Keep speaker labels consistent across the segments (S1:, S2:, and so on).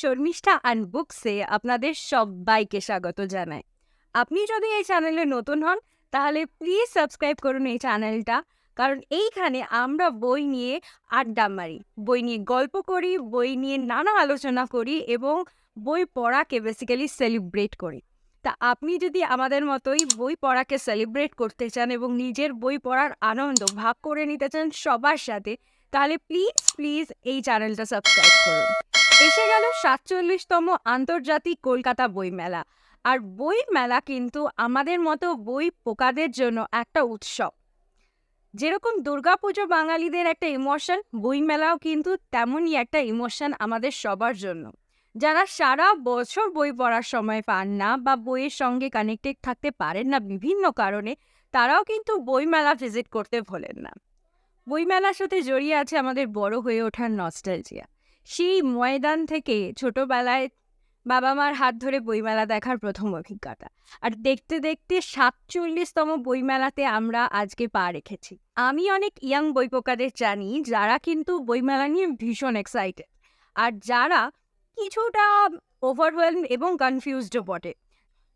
S1: Sharmistha and books আপনাদের সবাইকে স্বাগত জানাই। আপনি যদি এই চ্যানেলে নতুন হন, তাহলে প্লিজ সাবস্ক্রাইব করুন এই চ্যানেলটা, কারণ এইখানে আমরা বই নিয়ে আড্ডা মারি। বই নিয়ে গল্প করি, বই নিয়ে নানা আলোচনা করি এবং বই পড়াকে বেসিক্যালি সেলিব্রেট করি। তা আপনি যদি আমাদের মতোই বই পড়াকে সেলিব্রেট করতে চান এবং নিজের বই পড়ার আনন্দ ভাগ করে নিতে চান সবার সাথে, তাহলে প্লিজ প্লিজ এই চ্যানেলটা সাবস্ক্রাইব করুন। এসে গেল সাতচল্লিশতম আন্তর্জাতিক কলকাতা বইমেলা। আর বই মেলা কিন্তু আমাদের মতো বই পোকাদের জন্য একটা উৎসব। যেরকম দুর্গাপুজো বাঙালিদের একটা ইমোশন, বইমেলাও কিন্তু তেমনই একটা ইমোশন আমাদের সবার জন্য। যারা সারা বছর বই পড়ার সময় পান না বা বইয়ের সঙ্গে কানেক্টেড থাকতে পারেন না বিভিন্ন কারণে, তারাও কিন্তু বইমেলা ভিজিট করতে ভোলেন না। বইমেলার সাথে জড়িয়ে আছে আমাদের বড় হয়ে ওঠার নস্টালজিয়া সেই ময়দান থেকে ছোটবেলায় বাবা মার হাত ধরে বইমেলা দেখার প্রথম অভিজ্ঞতা। আর দেখতে দেখতে সাতচল্লিশতম বইমেলাতে আমরা আজকে পা রেখেছি। আমি অনেক ইয়াং বইপোকাদের জানি, যারা কিন্তু বইমেলা নিয়ে ভীষণ এক্সাইটেড আর যারা কিছুটা ওভারওয়েলম এবং কনফিউজডও বটে।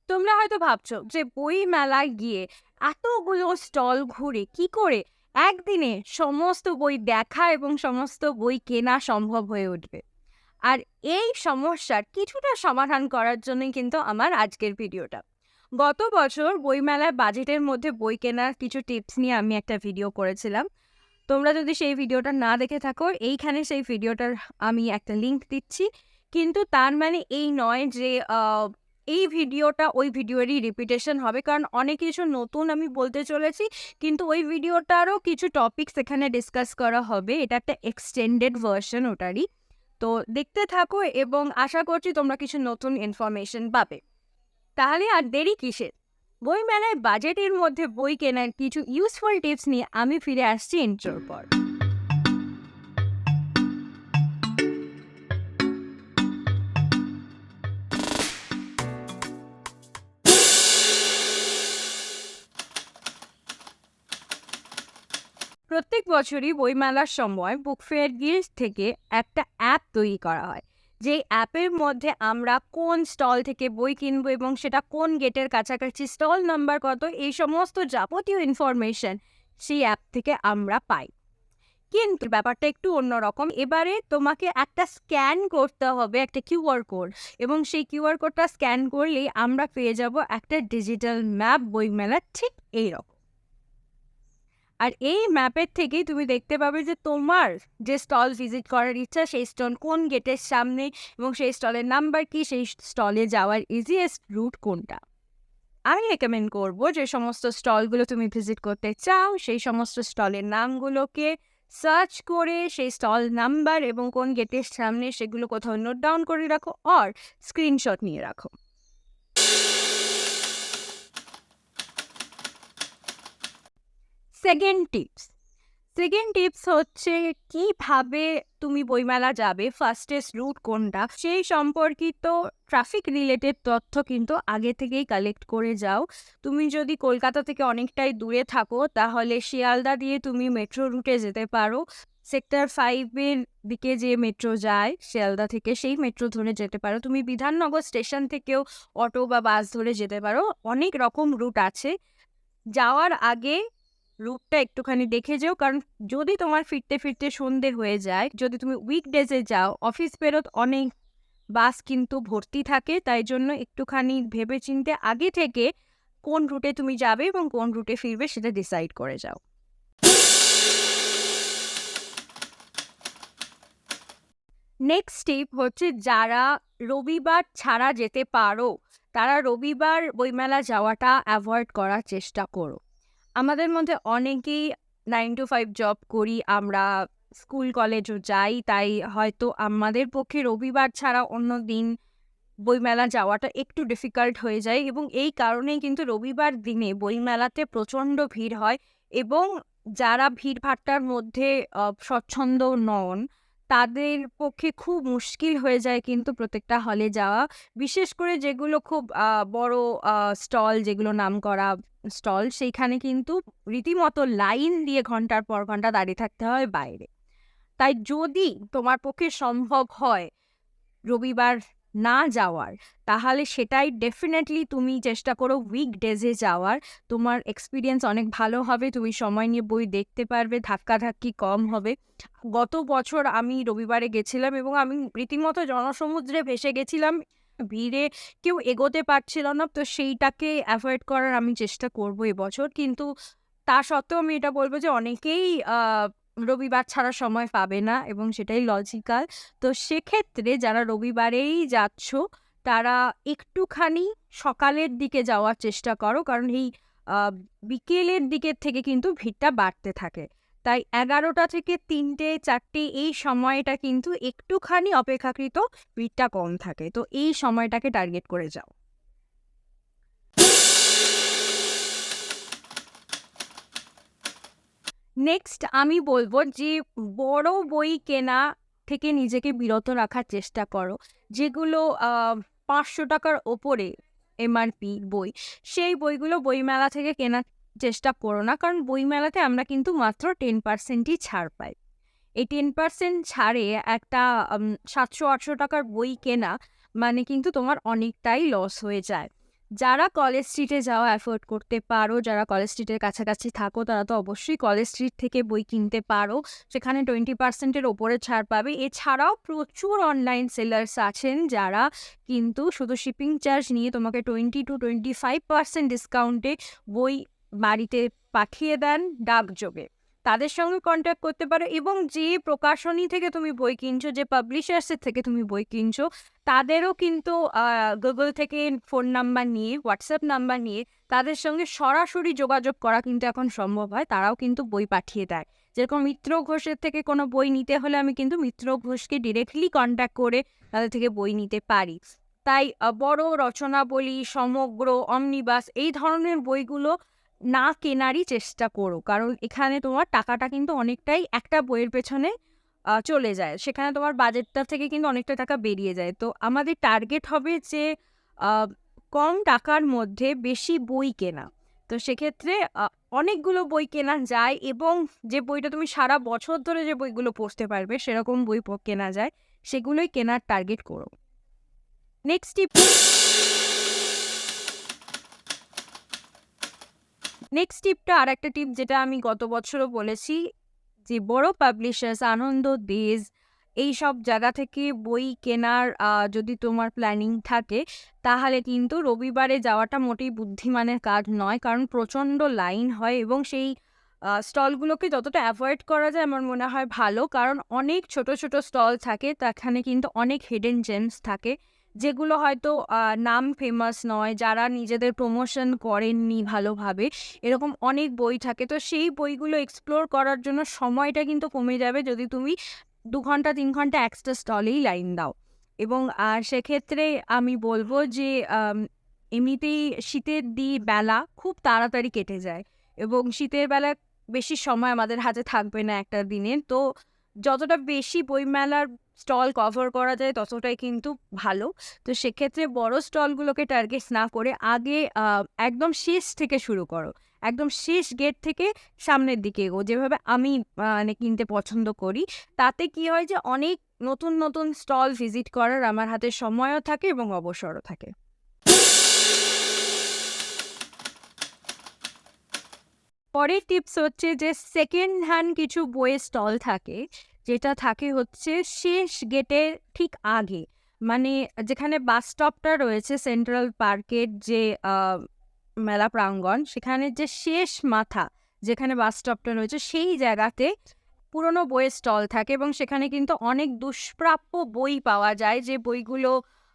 S1: তোমরা হয়তো ভাবছ যে বই মেলায় গিয়ে এতগুলো স্টল ঘুরে কি করে একদিনে সমস্ত বই দেখা এবং সমস্ত বই কেনা সম্ভব হয়ে উঠবে। আর এই সমস্যার কিছুটা সমাধান করার জন্যই কিন্তু আমার আজকের ভিডিওটা। গত বছর বইমেলায় বাজেটের মধ্যে বই কেনার কিছু টিপস নিয়ে আমি একটা ভিডিও করেছিলাম। তোমরা যদি সেই ভিডিওটা না দেখে থাকো, এইখানে সেই ভিডিওটার আমি একটা লিংক দিচ্ছি। কিন্তু তার মানে এই নয় যে এই ভিডিওটা ওই ভিডিওরই রিপিটেশন হবে। কারণ অনেক কিছু নতুন আমি বলতে চলেছি, কিন্তু ওই ভিডিওটারও কিছু টপিকস এখানে ডিসকাস করা হবে। এটা একটা এক্সটেন্ডেড ভার্সন ওটারই। তো দেখতে থাকো এবং আশা করছি তোমরা কিছু নতুন ইনফরমেশন পাবে। তাহলে আর দেরি কিসের? বই মেলায় বাজেটের মধ্যে বই কেনার কিছু ইউজফুল টিপস নিয়ে আমি ফিরে আসছি ইন্ট্রোর পর। প্রত্যেক বছরই বইমেলার সময় বুক ফেয়ার গিল্ড থেকে একটা অ্যাপ তৈরি করা হয়। যেই অ্যাপের মধ্যে আমরা কোন স্টল থেকে বই কিনবো এবং সেটা কোন গেটের কাছাকাছি, স্টল নাম্বার কত, এই সমস্ত যাবতীয় ইনফরমেশন সেই অ্যাপ থেকে আমরা পাই। কিন্তু ব্যাপারটা একটু অন্যরকম এবারে তোমাকে একটা স্ক্যান করতে হবে, একটা কিউআর কোড। এবং সেই কিউআর কোডটা স্ক্যান করলেই আমরা পেয়ে যাব একটা ডিজিটাল ম্যাপ বইমেলার ঠিক এইরকম আর এই ম্যাপের থেকেই তুমি দেখতে পাবে যে তোমার যে স্টল ভিজিট করার ইচ্ছা, সেই স্টল কোন গেটের সামনে এবং সেই স্টলের নাম্বার কি, সেই স্টলে যাওয়ার ইজিয়েস্ট রুট কোনটা? আমি রেকমেন্ড করব যে সমস্ত স্টলগুলো তুমি ভিজিট করতে চাও, সেই সমস্ত স্টলের নামগুলোকে সার্চ করে, সেই স্টল নাম্বার এবং কোন গেটের সামনে সেগুলো কোথাও নোট ডাউন করে রাখো আর স্ক্রিনশট নিয়ে রাখো। সেকেন্ড টিপস সেকেন্ড টিপস হচ্ছে কীভাবে তুমি বইমেলা যাবে ফাস্টেস্ট রুট কোনটা, সেই সম্পর্কিত ট্রাফিক রিলেটেড তথ্য কিন্তু আগে থেকেই কালেক্ট করে যাও। তুমি যদি কলকাতা থেকে অনেকটাই দূরে থাকো, তাহলে শিয়ালদা দিয়ে তুমি মেট্রো রুটে যেতে পারো। সেক্টর ফাইভের দিকে যে মেট্রো যায়, শিয়ালদা থেকে সেই মেট্রো ধরে যেতে পারো। তুমি বিধাননগর স্টেশন থেকেও অটো বা বাস ধরে যেতে পারো। অনেক রকম রুট আছে। যাওয়ার আগে রুটটা একটুখানি দেখে যেও। কারণ যদি তোমার ফিরতে ফিরতে সন্ধে হয়ে যায়, যদি তুমি উইকডেজে যাও অফিস বেরোত অনেক বাস কিন্তু ভর্তি থাকে। তাই জন্য একটুখানি ভেবে চিনতে আগে থেকে কোন রুটে তুমি যাবে এবং কোন রুটে ফিরবে সেটা ডিসাইড করে যাও। নেক্সট টিপ হচ্ছে যারা রবিবার ছাড়া যেতে পারো, তারা রবিবার বইমেলা যাওয়াটা অ্যাভয়েড করার চেষ্টা করো। আমাদের মধ্যে অনেকেই নাইন টু ফাইভ জব করি, আমরা স্কুল কলেজও যাই, তাই হয়তো আমাদের পক্ষে রবিবার ছাড়া অন্য দিন বইমেলা যাওয়াটা একটু ডিফিকাল্ট হয়ে যায় এবং এই কারণেই কিন্তু রবিবার দিনে বইমেলাতে প্রচণ্ড ভিড় হয় এবং যারা ভিড়ভাট্টার মধ্যে স্বচ্ছন্দ নন তাদের পক্ষে খুব মুশকিল হয়ে যায় কিন্তু প্রত্যেকটা হলে যাওয়া। বিশেষ করে যেগুলো খুব বড় স্টল যেগুলো নাম করা স্টল সেইখানে কিন্তু রীতিমতো লাইন দিয়ে ঘণ্টার পর ঘণ্টা দাঁড়িয়ে থাকতে হয় বাইরে। তাই যদি তোমার পক্ষে সম্ভব হয় রবিবার না যাওয়ার, তাহলে সেটাই ডেফিনেটলি তুমি চেষ্টা করো উইক ডেজে যাওয়ার। তোমার এক্সপিরিয়েন্স অনেক ভালো হবে, তুমি সময় নিয়ে বই দেখতে পারবে, ধাক্কাধাক্কি কম হবে। গত বছর আমি রবিবারে গেছিলাম এবং আমি রীতিমতো জনসমুদ্রে ভেসে গেছিলাম, ভিড়ে কেউ এগোতে পারছিল না, তো সেইটাকে অ্যাভয়েড করার আমি চেষ্টা করব এবছর। কিন্তু তা সত্ত্বেও আমি এটা বলব যে অনেকেই রবিবার ছাড়া সময় পাবে না এবং সেটাই লজিক্যাল তো সেক্ষেত্রে যারা রবিবারেই যাচ্ছ, তারা একটুখানি সকালের দিকে যাওয়ার চেষ্টা করো, কারণ এই বিকেলের দিকের থেকে কিন্তু ভিড়টা বাড়তে থাকে। তাই এগারোটা থেকে তিনটে, চারটে এই সময়টা কিন্তু একটুখানি অপেক্ষাকৃত ভিড়টা কম থাকে। তো এই সময়টাকে টার্গেট করে যাও। নেক্সট আমি বলব যে, বড় বই কেনা থেকে নিজেকে বিরত রাখার চেষ্টা করো। যেগুলো পাঁচশো টাকার ওপরে এমআরপি বই, সেই বইগুলো বইমেলা থেকে কেনার চেষ্টা করো না, কারণ বইমেলাতে আমরা কিন্তু মাত্র টেন পার্সেন্টই ছাড় পাই। এই টেন পার্সেন্ট ছাড়ে একটা সাতশো আটশো টাকার বই কেনা মানে কিন্তু তোমার অনেকটাই লস হয়ে যায়। যারা কলেজ স্ট্রিটে যাওয়া অ্যাফোর্ড করতে পারো, যারা কলেজ স্ট্রিটের কাছাকাছি থাকো, তারা তো অবশ্যই কলেজ স্ট্রিট থেকে বই কিনতে পারো। সেখানে টোয়েন্টি পার্সেন্টের ওপরে ছাড় পাবে। এছাড়াও প্রচুর অনলাইন সেলার্স আছেন যারা কিন্তু শুধু শিপিং চার্জ নিয়ে তোমাকে twenty two twenty five percent ডিসকাউন্টে বই বাড়িতে পাঠিয়ে দেন ডাকযোগে। তাদের সঙ্গে কন্ট্যাক্ট করতে পারো এবং যে প্রকাশনী থেকে তুমি বই কিনছো, যে পাবলিশার্সের থেকে তুমি বই কিনছো, তাদেরও কিন্তু গুগল থেকে ফোন নাম্বার নিয়ে হোয়াটসঅ্যাপ নাম্বার নিয়ে তাদের সঙ্গে সরাসরি যোগাযোগ করা কিন্তু এখন সম্ভব হয়। তারাও কিন্তু বই পাঠিয়ে দেয়। যেরকম মিত্র ঘোষের থেকে কোনো বই নিতে হলে আমি কিন্তু মিত্র ঘোষকে ডিরেক্টলি কন্ট্যাক্ট করে তাদের থেকে বই নিতে পারি। তাই বড় রচনাবলী, সমগ্র অমনিবাস এই ধরনের বইগুলো না কেনারই চেষ্টা করো। কারণ এখানে তোমার টাকাটা কিন্তু অনেকটাই একটা বইয়ের পেছনে চলে যায়। সেখানে তোমার বাজেটটা থেকে কিন্তু অনেকটা টাকা বেরিয়ে যায়। তো আমাদের টার্গেট হবে যে কম টাকার মধ্যে বেশি বই কেনা। তো সেক্ষেত্রে অনেকগুলো বই কেনা যায় এবং যে বইটা তুমি সারা বছর ধরে যে বইগুলো পড়তে পারবে, সেরকম বই কেনা যায়। সেগুলোই কেনার টার্গেট করো। নেক্সট টিপ নেক্সট টিপটা আর একটা টিপ যেটা আমি গত বছরও বলেছি যে বড় পাবলিশার্স আনন্দ দেজ এই সব জায়গা থেকে বই কেনার যদি তোমার প্ল্যানিং থাকে, তাহলে কিন্তু রবিবারে যাওয়াটা মোটেই বুদ্ধিমানের কাজ নয়। কারণ প্রচণ্ড লাইন হয় এবং সেই স্টলগুলোকে যতটা অ্যাভয়েড করা যায় আমার মনে হয় ভালো। কারণ অনেক ছোট ছোট স্টল থাকে সেখানে কিন্তু অনেক হিডেন জেমস থাকে। যেগুলো হয়তো নাম ফেমাস নয়, যারা নিজেদের প্রমোশন করেননি ভালোভাবে, এরকম অনেক বই থাকে। তো সেই বইগুলো এক্সপ্লোর করার জন্য সময়টা কিন্তু কমে যাবে যদি তুমি দু ঘণ্টা, তিন ঘণ্টা একটা স্টলেই লাইন দাও। এবং সেক্ষেত্রে আমি বলব যে এমনিতেই শীতের দি বেলা খুব তাড়াতাড়ি কেটে যায়। এবং শীতের বেলা বেশি সময় আমাদের হাতে থাকবে না একটা দিনে তো যতটা বেশি বইমেলার স্টল কভার করা যায়, ততটাই কিন্তু ভালো। তো সেক্ষেত্রে বড় স্টলগুলোকে টার্গেট না করে আগে একদম শেষ থেকে শুরু করো। একদম শেষ গেট থেকে সামনের দিকে এগো যেভাবে আমি মানে কিনতে পছন্দ করি, তাতে কি হয় যে অনেক নতুন নতুন স্টল ভিজিট করার আমার হাতে সময়ও থাকে এবং অবসরও থাকে। পরের টিপস হচ্ছে যে সেকেন্ড হ্যান্ড কিছু বইয়ের স্টল থাকে, যেটা থাকে হচ্ছে শেষ গেটের ঠিক আগে। মানে যেখানে বাস স্টপটা রয়েছে সেন্ট্রাল পার্কের যে মেলা প্রাঙ্গণ, সেখানে যে শেষ মাথা যেখানে বাস স্টপটা রয়েছে, সেই জায়গাতে পুরনো বইয়ের স্টল থাকে এবং সেখানে কিন্তু অনেক দুষ্প্রাপ্য বই পাওয়া যায়, যে বইগুলো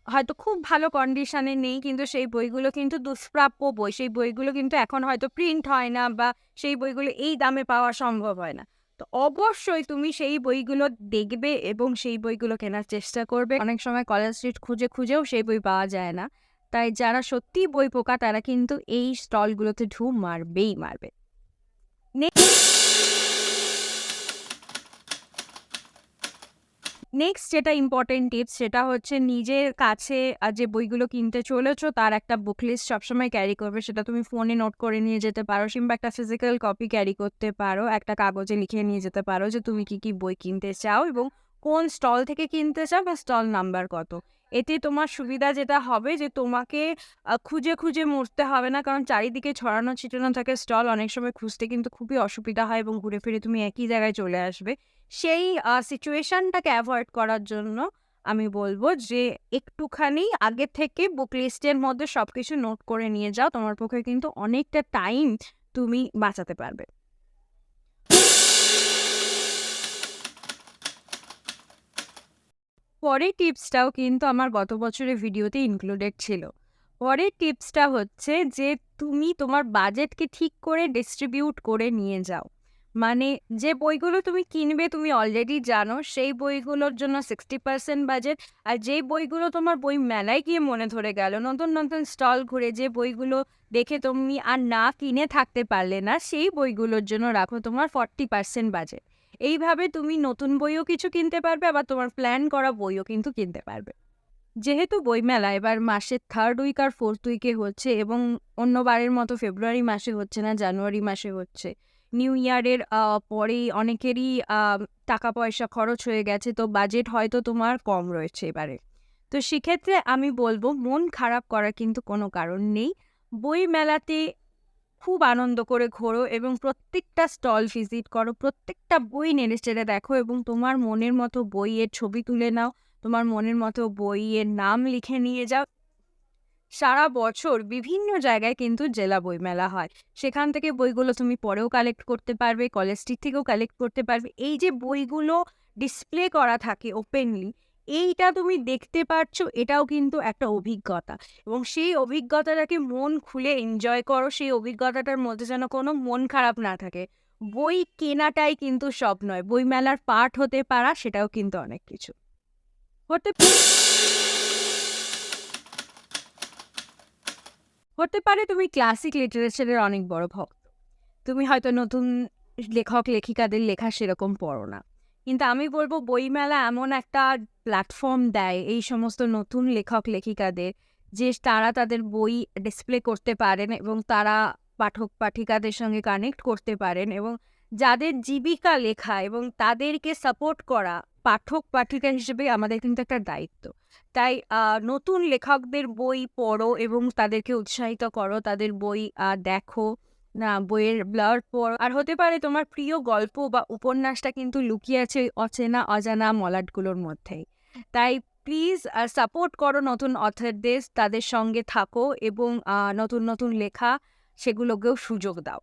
S1: হয়তো খুব ভালো কন্ডিশনে নেই, কিন্তু সেই বইগুলো কিন্তু দুষ্প্রাপ্য বই। সেই বইগুলো কিন্তু এখন হয়তো প্রিন্ট হয় না বা সেই বইগুলো এই দামে পাওয়া সম্ভব হয় না। তো অবশ্যই তুমি সেই বইগুলো দেখবে এবং সেই বইগুলো কেনার চেষ্টা করবে। অনেক সময় কলেজ স্ট্রিট খুঁজে খুঁজেও সেই বই পাওয়া যায় না। তাই যারা সত্যিই বই পোকা, তারা কিন্তু এই স্টলগুলোতে ঢু মারবেই মারবে। নেক্সট যেটা ইম্পর্টেন্ট টিপস সেটা হচ্ছে নিজের কাছে যে বইগুলো কিনতে চলেছো তার একটা বুক লিস্ট সবসময় ক্যারি করবে। সেটা তুমি ফোনে নোট করে নিয়ে যেতে পারো কিংবা একটা ফিজিক্যাল কপি ক্যারি করতে পারো, একটা কাগজে লিখে নিয়ে যেতে পারো যে তুমি কি কি বই কিনতে চাও এবং কোন স্টল থেকে কিনতে চাও বা স্টল নাম্বার কত। এতে তোমার সুবিধা যেটা হবে যে তোমাকে খুঁজে খুঁজে মরতে হবে না কারণ চারিদিকে ছড়ানো, ছিটানো থাকে স্টল অনেক সময় খুঁজতে কিন্তু খুবই অসুবিধা হয় এবং ঘুরে ফিরে তুমি একই জায়গায় চলে আসবে। সেই সিচুয়েশনটাকে অ্যাভয়েড করার জন্য আমি বলব যে, একটুখানি আগে থেকে বুক লিস্টের মধ্যে সবকিছু নোট করে নিয়ে যাও। তোমার পক্ষে কিন্তু অনেকটা টাইম তুমি বাঁচাতে পারবে। পরের টিপসটাও কিন্তু আমার গত বছরের ভিডিওতে ইনক্লুডেড ছিল। পরের টিপসটা হচ্ছে যে, তুমি তোমার বাজেটকে ঠিক করে ডিস্ট্রিবিউট করে নিয়ে যাও। মানে যে বইগুলো তুমি কিনবে, তুমি অলরেডি জানো, সেই বইগুলোর জন্য সিক্সটি পার্সেন্ট বাজেট আর যেই বইগুলো তোমার বই মেলায় গিয়ে মনে ধরে গেল, নতুন নতুন স্টল ঘুরে যে বইগুলো দেখে তুমি আর না কিনে থাকতে পারলে না, সেই বইগুলোর জন্য রাখো তোমার ফর্টি পার্সেন্ট বাজেট এইভাবে তুমি নতুন বইও কিছু কিনতে পারবে, আবার তোমার প্ল্যান করা বইও কিন্তু কিনতে পারবে। যেহেতু বইমেলা এবার মাসের থার্ড উইক আর ফোর্থ উইকে হচ্ছে, এবং অন্যবারের মতো ফেব্রুয়ারি মাসে হচ্ছে না জানুয়ারি মাসে হচ্ছে। নিউ ইয়ারের পরেই অনেকেরই টাকা পয়সা খরচ হয়ে গেছে, তো বাজেট হয়তো তোমার কম রয়েছে এবারে। তো সেক্ষেত্রে আমি বলব, মন খারাপ করার কিন্তু কোনো কারণ নেই। বই মেলাতে খুব আনন্দ করে ঘোরো এবং প্রত্যেকটা স্টল ভিজিট করো, প্রত্যেকটা বই নেড়ে চেড়ে দেখো এবং তোমার মনের মতো বইয়ের ছবি তুলে নাও, তোমার মনের মতো বইয়ের নাম লিখে নিয়ে যাও। সারা বছর বিভিন্ন জায়গায় কিন্তু জেলা বইমেলা হয়। সেখান থেকে বইগুলো তুমি পরেও কালেক্ট করতে পারবে কলেজ স্ট্রিট থেকেও কালেক্ট করতে পারবে। এই যে বইগুলো ডিসপ্লে করা থাকে ওপেনলি এইটা তুমি দেখতে পারছ, এটাও কিন্তু একটা অভিজ্ঞতা। এবং সেই অভিজ্ঞতাটাকে মন খুলে এনজয় করো, সেই অভিজ্ঞতাটার মধ্যে যেন কোনো মন খারাপ না থাকে। বই কেনাটাই কিন্তু সব নয়, বইমেলার পার্ট হতে পারা সেটাও কিন্তু অনেক কিছু। হতে হতে পারে তুমি ক্লাসিক লিটারেচারের অনেক বড় ভক্ত। তুমি হয়তো নতুন লেখক, লেখিকাদের লেখা সেরকম পড়ো না। কিন্তু আমি বলব বইমেলা এমন একটা প্ল্যাটফর্ম দেয় এই সমস্ত নতুন লেখক, লেখিকাদের, যে তারা তাদের বই ডিসপ্লে করতে পারেন এবং তারা পাঠক, পাঠিকাদের সঙ্গে কানেক্ট করতে পারেন এবং যাদের জীবিকা লেখা এবং তাদেরকে সাপোর্ট করা পাঠক পাঠিকা হিসেবে আমাদের কিন্তু একটা দায়িত্ব। তাই নতুন লেখকদের বই পড়ো এবং তাদেরকে উৎসাহিত করো, তাদের বই দেখো, না, বইয়ের ব্লার পড়ো। আর হতে পারে তোমার প্রিয় গল্প বা উপন্যাসটা কিন্তু লুকিয়ে আছে অচেনা, অজানা মলাটগুলোর মধ্যেই। তাই প্লিজ সাপোর্ট করো নতুন অথরদের, তাদের সঙ্গে থাকো এবং নতুন নতুন লেখা সেগুলোকেও সুযোগ দাও।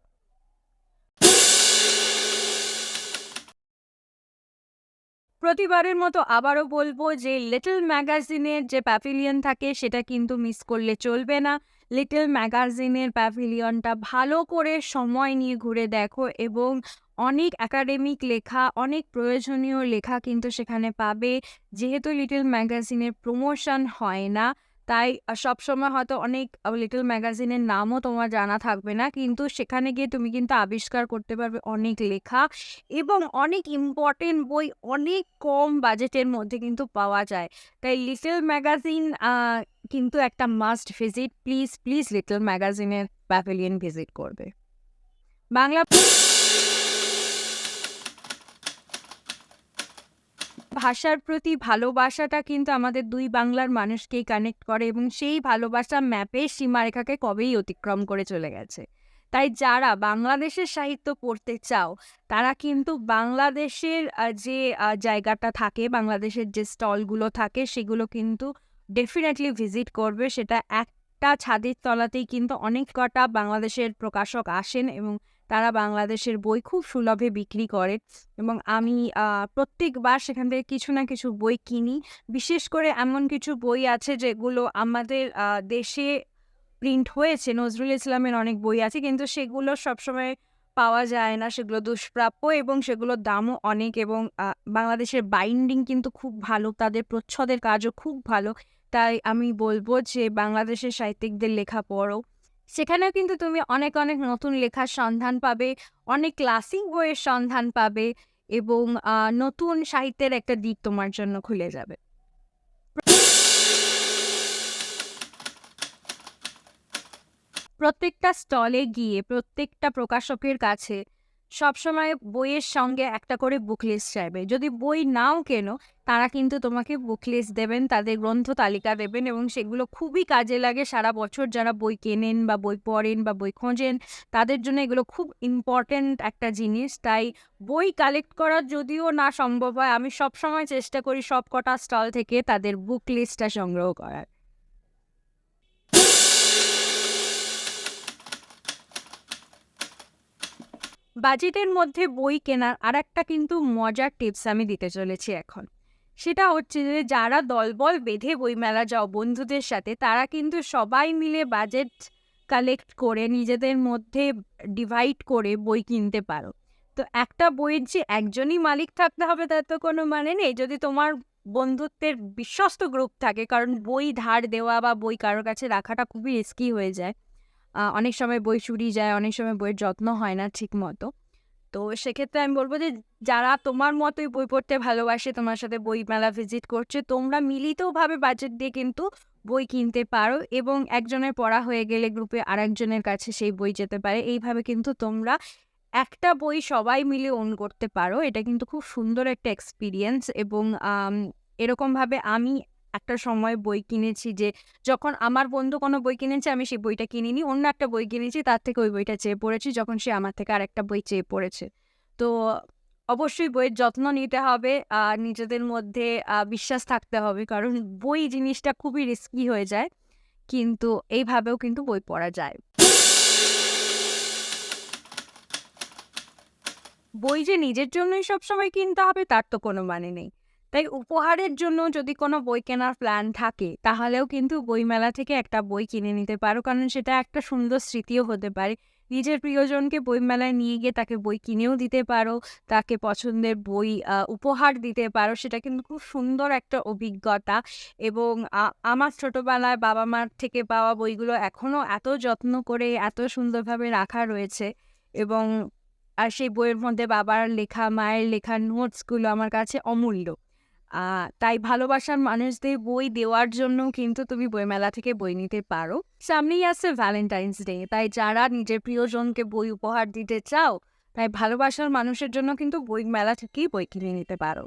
S1: প্রতিবারের মতো আবারও বলব যে লিটল ম্যাগাজিনের যে প্যাভিলিয়ন থাকে, সেটা কিন্তু মিস করলে চলবে না। লিটল ম্যাগাজিনের প্যাভিলিয়নটা ভালো করে সময় নিয়ে ঘুরে দেখো এবং অনেক একাডেমিক লেখা, অনেক প্রয়োজনীয় লেখা কিন্তু সেখানে পাবে। যেহেতু লিটল ম্যাগাজিনের প্রমোশন হয় না তাই সবসময় হয়তো অনেক লিটল ম্যাগাজিনের নামও তোমার জানা থাকবে না। কিন্তু সেখানে গিয়ে তুমি কিন্তু আবিষ্কার করতে পারবে অনেক লেখা এবং অনেক ইম্পর্টেন্ট বই অনেক কম বাজেটের মধ্যে কিন্তু পাওয়া যায়। তাই লিটল ম্যাগাজিন কিন্তু একটা must visit please please little ম্যাগাজিনের প্যাভিলিয়ন ভিজিট করবে। বাংলা ভাষার প্রতি ভালোবাসাটা কিন্তু আমাদের দুই বাংলার মানুষকেই কানেক্ট করে এবং সেই ভালোবাসা ম্যাপের সীমারেখাকে কবেই অতিক্রম করে চলে গেছে। তাই যারা বাংলাদেশের সাহিত্য পড়তে চাও, তারা কিন্তু বাংলাদেশের যে জায়গাটা থাকে, বাংলাদেশের যে স্টলগুলো থাকে, সেগুলো কিন্তু ডেফিনেটলি ভিজিট করবে। সেটা একটা ছাদের তলাতেই কিন্তু অনেক কটা বাংলাদেশের প্রকাশক আসেন এবং তারা বাংলাদেশের বই খুব সুলভে বিক্রি করে এবং আমি প্রত্যেকবার সেখান থেকে কিছু না কিছু বই কিনি। বিশেষ করে এমন কিছু বই আছে যেগুলো আমাদের দেশে প্রিন্ট হয়েছে, নজরুল ইসলামের অনেক বই আছে কিন্তু সেগুলো সবসময় পাওয়া যায় না। সেগুলো দুষ্প্রাপ্য এবং সেগুলোর দামও অনেক এবং বাংলাদেশের বাইন্ডিং কিন্তু খুব ভালো, তাদের প্রচ্ছদের কাজও খুব ভালো। তাই আমি বলব যে বাংলাদেশের সাহিত্যিকদের লেখা পড়ো। সেখানেও কিন্তু তুমি অনেক অনেক নতুন লেখার সন্ধান পাবে, অনেক ক্লাসিক বইয়ের সন্ধান পাবে এবং নতুন সাহিত্যের একটা দিক তোমার জন্য খুলে যাবে। প্রত্যেকটা স্টলে গিয়ে, প্রত্যেকটা প্রকাশকের কাছে সবসময় বইয়ের সঙ্গে একটা করে বুক লিস্ট চাইবে। যদি বই নাও কেনো, তারা কিন্তু তোমাকে বুক লিস্ট দেবেন, তাদের গ্রন্থ তালিকা দেবেন এবং সেগুলো খুবই কাজে লাগে। সারা বছর যারা বই কেনেন বা বই পড়েন বা বই খোঁজেন, তাদের জন্য এগুলো খুব ইম্পর্ট্যান্ট একটা জিনিস। তাই বই কালেক্ট করা যদিও না সম্ভব হয়, আমি সবসময় চেষ্টা করি সব কটা স্টল থেকে তাদের বুক লিস্টটা সংগ্রহ করার। বাজেটের মধ্যে বই কেনার আর একটা কিন্তু মজার টিপস আমি দিতে চলেছি এখন। সেটা হচ্ছে যে, যারা দলবল বেঁধে বইমেলা যাও বন্ধুদের সাথে, তারা কিন্তু সবাই মিলে বাজেট কালেক্ট করে নিজেদের মধ্যে ডিভাইড করে বই কিনতে পারো। তো একটা বইয়ের যে একজনই মালিক থাকতে হবে, তার তো কোনো মানে নেই। যদি তোমার বন্ধুত্বের বিশ্বস্ত গ্রুপ থাকে, কারণ বই ধার দেওয়া বা বই কারোর কাছে রাখাটা খুবই রিস্কি হয়ে যায়। অনেক সময় বই চুরি যায়, অনেক সময় বইয়ের যত্ন হয় না ঠিক মতো তো সেক্ষেত্রে আমি বলব যে, যারা তোমার মতোই বই পড়তে ভালোবাসে, তোমার সাথে বই মেলা ভিজিট করছে, তোমরা মিলিতভাবে বাজেট দিয়ে কিন্তু বই কিনতে পারো এবং একজনের পড়া হয়ে গেলে গ্রুপে আরেকজনের কাছে সেই বই যেতে পারে। এইভাবে কিন্তু তোমরা একটা বই সবাই মিলে ওন করতে পারো। এটা কিন্তু খুব সুন্দর একটা এক্সপিরিয়েন্স এবং এরকমভাবে আমি একটা সময় বই কিনেছি যে, যখন আমার বন্ধু কোনো বই কিনেছে, আমি সেই বইটা কিনিনি। অন্য একটা বই কিনেছি, তার থেকে ওই বইটা চেয়ে পড়েছি, যখন সে আমার থেকে আর একটা বই চেয়ে পড়েছে। তো অবশ্যই বইয়ের যত্ন নিতে হবে, আর নিজেদের মধ্যে বিশ্বাস থাকতে হবে, কারণ বই জিনিসটা খুবই রিস্কি হয়ে যায়, কিন্তু এইভাবেও কিন্তু বই পড়া যায়। বই যে নিজের জন্যই সবসময় কিনতে হবে, তার তো কোনো মানে নেই। তাই উপহারের জন্য যদি কোনো বই কেনার প্ল্যান থাকে, তাহলেও কিন্তু বইমেলা থেকে একটা বই কিনে নিতে পারো। কারণ সেটা একটা সুন্দর স্মৃতিও হতে পারে। নিজের প্রিয়জনকে বইমেলায় নিয়ে গিয়ে তাকে বই কিনেও দিতে পারো, তাকে পছন্দের বই উপহার দিতে পারো। সেটা কিন্তু খুব সুন্দর একটা অভিজ্ঞতা। এবং আমার ছোটবেলায় বাবা মার থেকে পাওয়া বইগুলো এখনও এত যত্ন করে, এত সুন্দরভাবে রাখা রয়েছে। এবং আর সেই বইয়ের মধ্যে বাবার লেখা, মায়ের লেখা নোটসগুলো আমার কাছে অমূল্য। তাই ভালোবাসার মানুষদের বই দেওয়ার জন্য কিন্তু তুমি বইমেলা থেকে বই নিতে পারো। সামনেই আছে ভ্যালেন্টাইন্স ডে তাই যারা নিজের প্রিয়জনকে বই উপহার দিতে চাও, তাই ভালোবাসার মানুষের জন্য কিন্তু বই মেলা থেকেই বই কিনে নিতে পারো।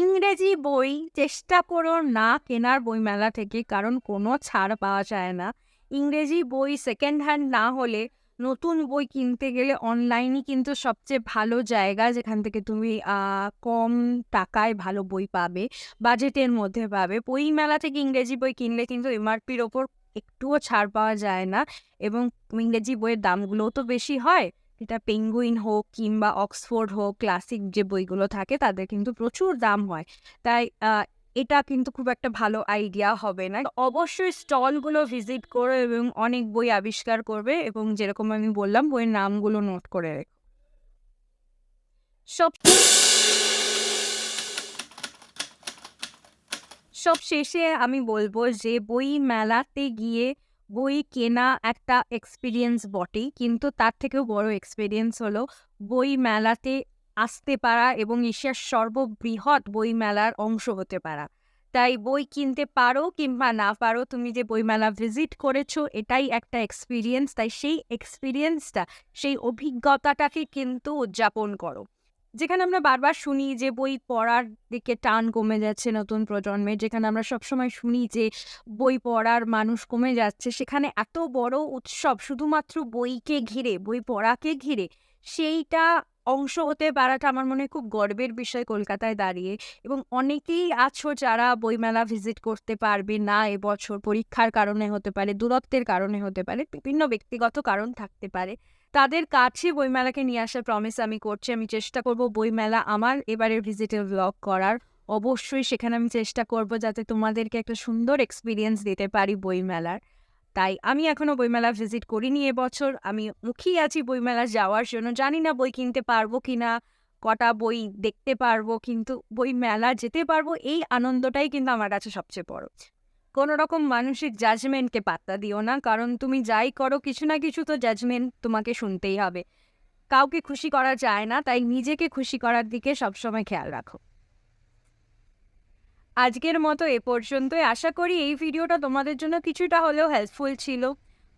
S1: ইংরেজি বই চেষ্টা করো না কেনার বই মেলা থেকে, কারণ কোনো ছাড় পাওয়া যায় না। ইংরেজি বই সেকেন্ড হ্যান্ড না হলে নতুন বই কিনতে গেলে অনলাইনই কিন্তু সবচেয়ে ভালো জায়গা, যেখান থেকে তুমি কম টাকায় ভালো বই পাবে বাজেটের মধ্যে পাবে। বই মেলা থেকে ইংরেজি বই কিনলে কিন্তু এমআরপির ওপর একটুও ছাড় পাওয়া যায় না এবং ইংরেজি বইয়ের দামগুলোও তো বেশি হয়। এটা পেঙ্গুইন হোক কিংবা অক্সফোর্ড হোক ক্লাসিক যে বইগুলো থাকে, তাদের কিন্তু প্রচুর দাম হয়। তাই এটা কিন্তু খুব একটা ভালো আইডিয়া হবে না। অবশ্যই স্টলগুলো ভিজিট করো এবং অনেক বই আবিষ্কার করবে এবং যেরকম আমি বললাম, বইয়ের নামগুলো নোট করে রেখো। সব সব শেষে আমি বলব যে বই মেলাতে গিয়ে বই কেনা একটা এক্সপিরিয়েন্স বটেই, কিন্তু তার থেকেও বড় এক্সপিরিয়েন্স হলো বই মেলাতে আসতে পারা এবং এশিয়ার সর্ববৃহৎ বই মেলার অংশ হতে পারা। তাই বই কিনতে পারো কিংবা না পারো, তুমি যে বইমেলা ভিজিট করেছ, এটাই একটা এক্সপিরিয়েন্স তাই সেই এক্সপিরিয়েন্সটা সেই অভিজ্ঞতাটাকে কিন্তু উদযাপন করো। যেখানে আমরা বারবার শুনি যে বই পড়ার দিকে টান কমে যাচ্ছে নতুন প্রজন্মের যেখানে আমরা সবসময় শুনি যে বই পড়ার মানুষ কমে যাচ্ছে, সেখানে এত বড় উৎসব শুধুমাত্র বইকে ঘিরে, বই পড়াকে ঘিরে, সেইটা অংশ হতে পারাটা আমার মনে খুব গর্বের বিষয় কলকাতায় দাঁড়িয়ে। এবং অনেকেই আছো যারা বইমেলা ভিজিট করতে পারবে না এবছর পরীক্ষার কারণে হতে পারে, দূরত্বের কারণে হতে পারে, বিভিন্ন ব্যক্তিগত কারণ থাকতে পারে। তাদের কাছে বইমেলাকে নিয়ে আসার প্রমিস আমি করছি, আমি চেষ্টা করব বইমেলা আমার এবারের ভিজিটের ব্লগ করার। অবশ্যই সেখানে আমি চেষ্টা করব যাতে তোমাদেরকে একটা সুন্দর এক্সপিরিয়েন্স দিতে পারি বইমেলার। তাই আমি এখনও বইমেলা ভিজিট করিনি এবছর আমি মুখিয়ে আছি বইমেলা যাওয়ার জন্য। জানি না বই কিনতে পারব কিনা, কটা বই দেখতে পারব, কিন্তু বই মেলা যেতে পারব, এই আনন্দটাই কিন্তু আমার কাছে সবচেয়ে বড়। কোনো রকম মানসিক জাজমেন্টকে পাত্তা দিও না, কারণ তুমি যাই করো, কিছু না কিছু তো জাজমেন্ট তোমাকে শুনতেই হবে। কাউকে খুশি করা যায় না, তাই নিজেকে খুশি করার দিকে সবসময় খেয়াল রাখো। আজকের মতো এ পর্যন্তই। আশা করি এই ভিডিওটা তোমাদের জন্য কিছুটা হলেও হেল্পফুল ছিল।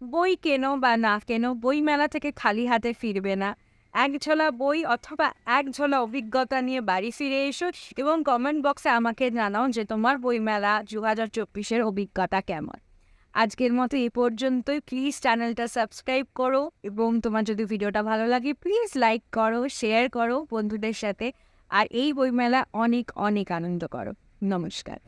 S1: বই কেনো বা না কেনো, বই মেলা থেকে খালি হাতে ফিরবে না। এক ঝোলা বই অথবা এক ঝোলা অভিজ্ঞতা নিয়ে বাড়ি ফিরে এসো এবং কমেন্ট বক্সে আমাকে জানাও যে তোমার বইমেলা দু হাজার চব্বিশের অভিজ্ঞতা কেমন। আজকের মতো এ পর্যন্তই। প্লিজ চ্যানেলটা সাবস্ক্রাইব করো এবং তোমার যদি ভিডিওটা ভালো লাগে প্লিজ লাইক করো শেয়ার করো বন্ধুদের সাথে। আর এই বইমেলা অনেক অনেক আনন্দ করো। નમસ્કાર